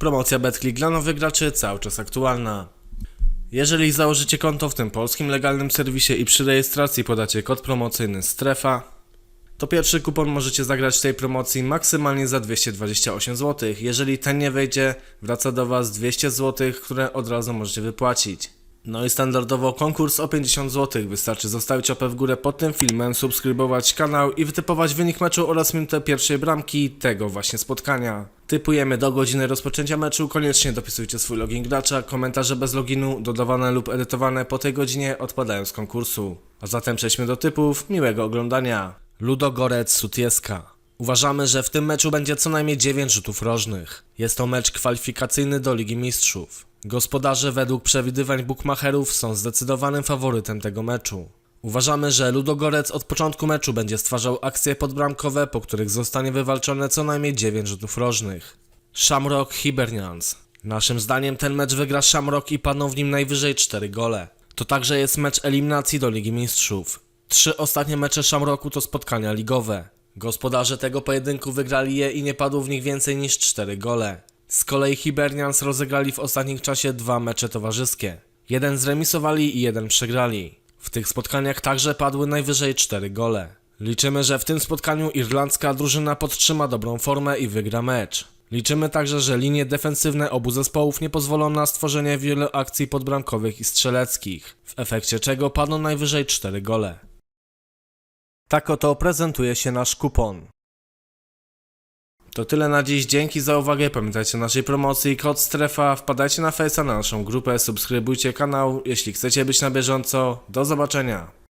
Promocja BetClick dla nowych graczy cały czas aktualna. Jeżeli założycie konto w tym polskim legalnym serwisie i przy rejestracji podacie kod promocyjny STREFA, to pierwszy kupon możecie zagrać w tej promocji maksymalnie za 228 zł. Jeżeli ten nie wejdzie, wraca do Was 200 zł, które od razu możecie wypłacić. No i standardowo konkurs o 50 zł. Wystarczy zostawić łapę w górę pod tym filmem, subskrybować kanał i wytypować wynik meczu oraz minutę pierwszej bramki tego właśnie spotkania. Typujemy do godziny rozpoczęcia meczu, koniecznie dopisujcie swój login gracza, komentarze bez loginu, dodawane lub edytowane po tej godzinie odpadają z konkursu. A zatem przejdźmy do typów, miłego oglądania. Ludogorec Sutieska. Uważamy, że w tym meczu będzie co najmniej 9 rzutów rożnych. Jest to mecz kwalifikacyjny do Ligi Mistrzów. Gospodarze według przewidywań bookmacherów są zdecydowanym faworytem tego meczu. Uważamy, że Ludogorec od początku meczu będzie stwarzał akcje podbramkowe, po których zostanie wywalczone co najmniej 9 rzutów rożnych. Shamrock Hibernians. Naszym zdaniem ten mecz wygra Shamrock i padną w nim najwyżej 4 gole. To także jest mecz eliminacji do Ligi Mistrzów. Trzy ostatnie mecze Shamrocku to spotkania ligowe. Gospodarze tego pojedynku wygrali je i nie padło w nich więcej niż 4 gole. Z kolei Hibernians rozegrali w ostatnim czasie dwa mecze towarzyskie. Jeden zremisowali i jeden przegrali. W tych spotkaniach także padły najwyżej 4 gole. Liczymy, że w tym spotkaniu irlandzka drużyna podtrzyma dobrą formę i wygra mecz. Liczymy także, że linie defensywne obu zespołów nie pozwolą na stworzenie wielu akcji podbramkowych i strzeleckich, w efekcie czego padną najwyżej 4 gole. Tak oto prezentuje się nasz kupon. To tyle na dziś, dzięki za uwagę, pamiętajcie o naszej promocji, kod strefa, wpadajcie na Face'a, na naszą grupę, subskrybujcie kanał, jeśli chcecie być na bieżąco, do zobaczenia.